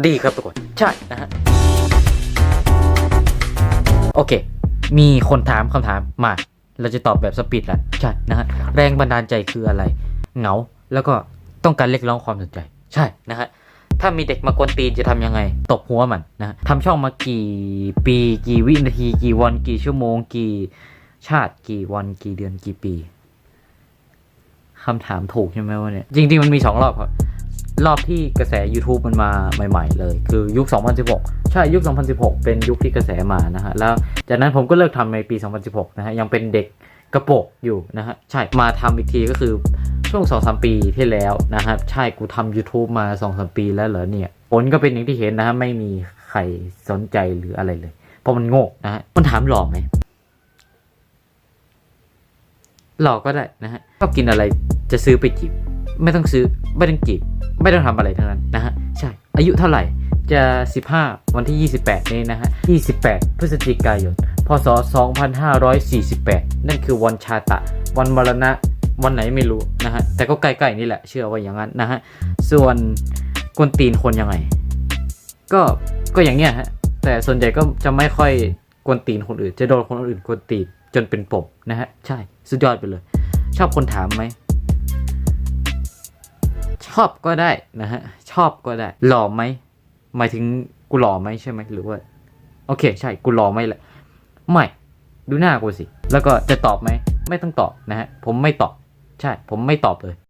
ดีครับทุกคน ใช่นะฮะ โอเค มีคนถามคำถามมา เราจะตอบแบบสปีดแหละใช่นะฮะ แรงบันดาลใจคืออะไร เหงา แล้วก็ต้องการเรียกร้องความสนใจ ใช่นะฮะ ถ้ามีเด็กมากวนตีนจะทำยังไง ตบหัวมันนะฮะทำช่องมากี่ปี กี่วินาที กี่วัน กี่ชั่วโมง กี่ชาติกี่วัน กี่เดือน กี่ปีคำถามถูกใช่ไหมวะเนี่ย จริงๆมันมีสองรอบครับ รอบที่กระแส YouTube มันมาใหม่ ๆ เลย คือยุค 2016 ใช่ยุค 2016 เป็นยุคที่กระแสมานะฮะ แล้วจากนั้นผมก็เลิกทำในปี 2016 นะฮะ ยังเป็นเด็กกระโปรงอยู่นะฮะ ใช่ มาทำอีกทีก็คือช่วง 2-3 ปีที่แล้วนะฮะใช่กูทำ YouTube มา 2-3 ปีแล้วเหรอเนี่ย ผลก็เป็นอย่างที่เห็นนะฮะ ไม่มีใครสนใจหรืออะไรเลย เพราะมันโง่นะฮะ มันถามหล่อไหมหลอกก็ได้นะฮะชอบกินอะไรจะซื้อไปจีบ ไม่ต้องซื้อไม่ต้องจีบไม่ต้องทำอะไรทั้งนั้นนะฮะใช่อายุเท่าไหร่จะ 15 วันที่ 28 นี้นะฮะ 28 พฤศจิกายน พศ 2548 นั่นคือวันชาตะ วันมรณะ วันไหนไม่รู้นะฮะ แต่ก็ใกล้ๆนี่แหละ เชื่อว่าอย่างนั้นนะฮะ ส่วนกวนตีนคนยังไง ก็ ก็อย่างเนี้ยฮะ แต่ส่วนใหญ่ก็จะไม่ค่อยกวนตีนคนอื่น จะโดนคนอื่นกวนตีนจนเป็นปมนะฮะ ใช่ สุดยอดไปเลย ชอบคนถามไหม ชอบก็ได้นะฮะ ชอบก็ได้ หล่อไหมหมายถึงกูหล่อไหมใช่ไหมหรือว่า โอเค ใช่กูหล่อไหมแหละไม่ดูหน้ากูสิ แล้วก็จะตอบไหม ไม่ต้องตอบนะฮะ ผมไม่ตอบ ใช่ ผมไม่ตอบเลย